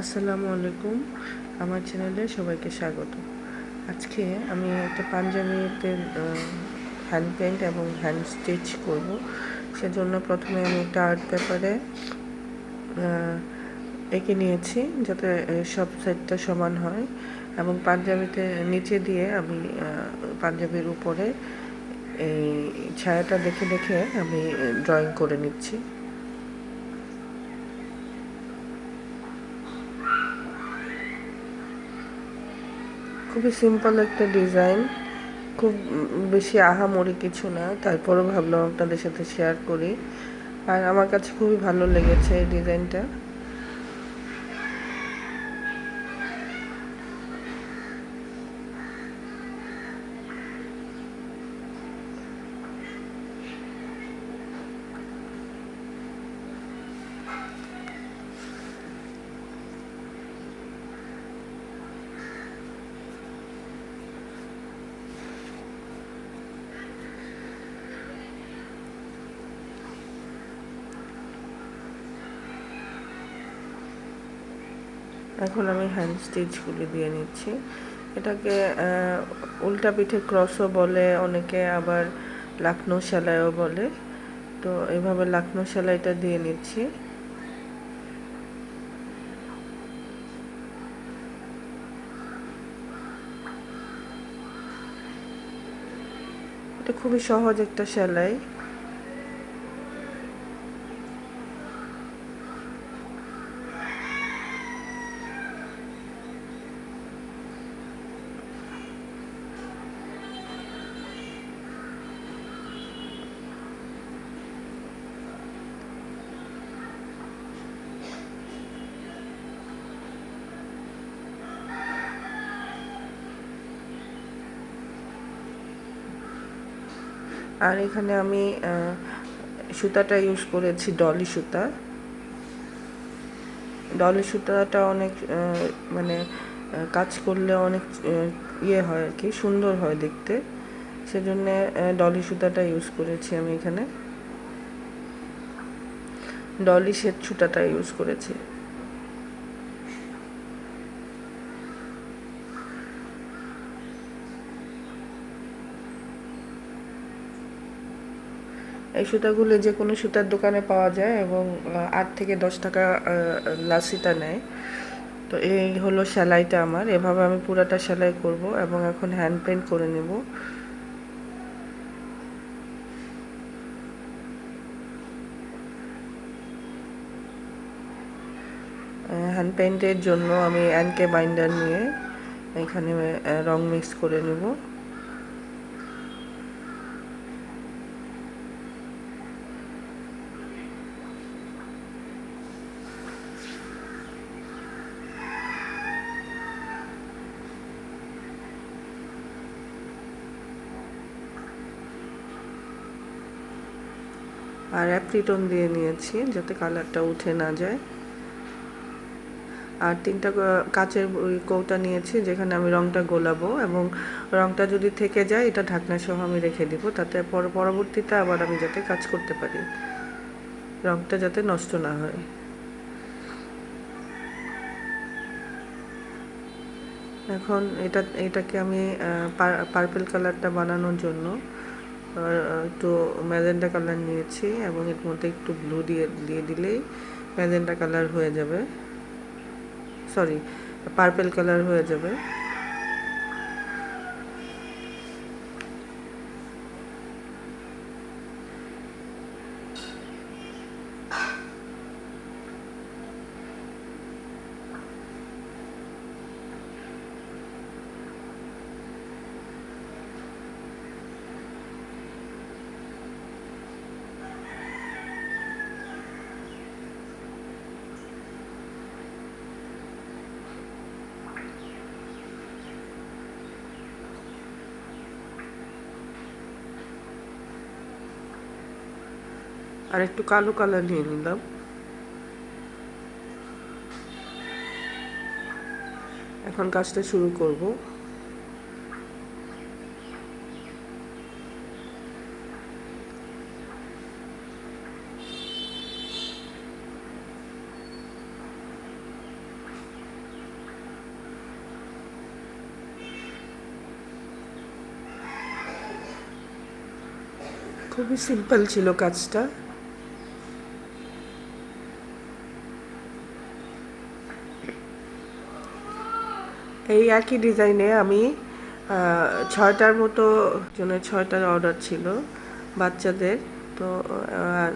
আসসালামু আলাইকুম। আমার চ্যানেলে সবাইকে স্বাগত। আজকে আমি একটা পাঞ্জাবিতে হ্যান্ড পেন্ট এবং হ্যান্ড স্টিচ করব। সেজন্য প্রথমে আমি একটা আর্ট পেপারে এঁকে নিয়েছি যাতে সব সাইডটা সমান হয়। এবং পাঞ্জাবিতে নিচে দিয়ে আমি পাঞ্জাবির উপরে এই ছায়াটা দেখে দেখে আমি ড্রয়িং করে নিচ্ছি। খুবই সিম্পল একটা ডিজাইন খুব বেশি আহামরি কিছু না, তারপরও ভাবলাম আপনাদের সাথে শেয়ার করি। আর আমার কাছে খুবই ভালো লেগেছে এই ডিজাইনটা এখন আমি হ্যান্ড স্টিচগুলি দিয়ে নিচ্ছি। এটাকে উল্টা পিঠে ক্রসও বলে, অনেকে আবার লাকনো সেলাইও বলে। তো এভাবে লাকনো সেলাইটা দিয়ে নিচ্ছি। এটা খুবই সহজ একটা সেলাই। আর এখানে আমি সুতাটা ইউজ করেছি ডলি সুতা। ডলি সুতাটা অনেক মানে কাজ করলে অনেক ইয়ে হয় আর কি, সুন্দর হয় দেখতে। সেজন্য ডলি সুতাটা ইউজ করেছি আমি এখানে। ডলি সেট সুতাটা ইউজ করেছি। এই সুতাগুলো যে কোনো সুতার দোকানে পাওয়া যায় এবং আট থেকে দশ টাকা লাসিটা নেয়। তো এই হলো সেলাইটা আমার। এভাবে আমি পুরাটা সেলাই করব এবং এখন হ্যান্ড পেন্ট করে নেব। হ্যান্ড পেন্টের জন্য আমি অ্যানকে বাইন্ডার নিয়ে এখানে রং মিক্স করে নেব। আর অ্যাপ্রিটন দিয়ে নিয়েছি, যাতে কালারটা উঠে না যায়। আর তিনটা কাচের কৌটা নিয়েছি, যেখানে আমি রংটা গোলাবো এবং রংটা যদি থেকে যায়, এটা ঢাকনা সহ আমি রেখে দিব, তাতে পর, পরবর্তীতে আবার আমি যাতে কাজ করতে পারি। রংটা যাতে নষ্ট না হয়। এখন এটা, এটাকে আমি পার্পেল কালারটা বানানোর জন্য একটু ম্যাজেন্টা কালার নিয়েছি এবং এর মধ্যে একটু ব্লু দিয়ে দিয়ে দিলেই ম্যাজেন্টা কালার হয়ে যাবে। সরি পার্পেল কালার হয়ে যাবে। আর একটু কালো কালার নিয়ে নিলাম। এখন কাজটা শুরু করব। খুবই সিম্পল ছিল কাজটা। এই একই ডিজাইনে আমি ছয়টার মতো, জনের ছয়টার অর্ডার ছিল বাচ্চাদের। তো আর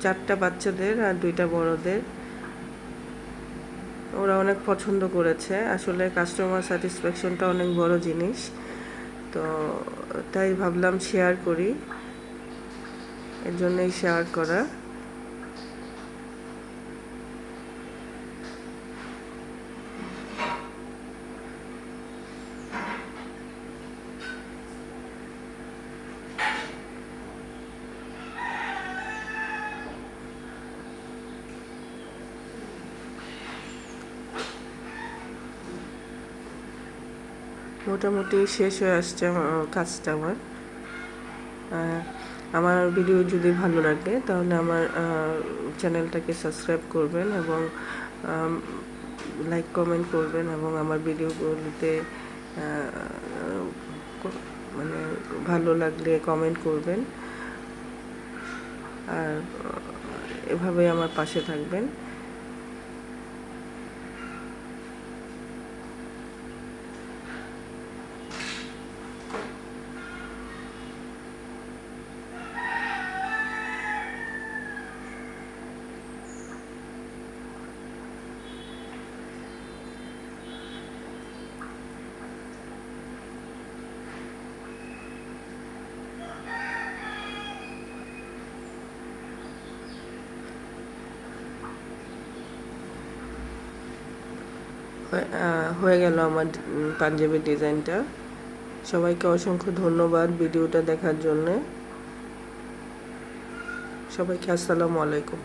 চারটা বাচ্চাদের আর দুইটা বড়দের। ওরা অনেক পছন্দ করেছে। আসলে কাস্টমার স্যাটিসফ্যাকশনটা অনেক বড় জিনিস। তো, তাই ভাবলাম শেয়ার করি। এর জন্যই শেয়ার করা। মোটামুটি শেষ হয়ে আসছে কাজটা আমার। আমার ভিডিও যদি ভালো লাগে তাহলে আমার চ্যানেলটাকে সাবস্ক্রাইব করবেন এবং লাইক কমেন্ট করবেন এবং আমার ভিডিওগুলিতে মানে ভালো লাগলে কমেন্ট করবেন। আর আহ, এভাবেই আমার পাশে থাকবেন। হয়ে- গেল আমার পাঞ্জাবি ডিজাইনটা। সবাইকে অসংখ্য ধন্যবাদ ভিডিওটা দেখার জন্যে। সবাইকে আসসালামু আলাইকুম।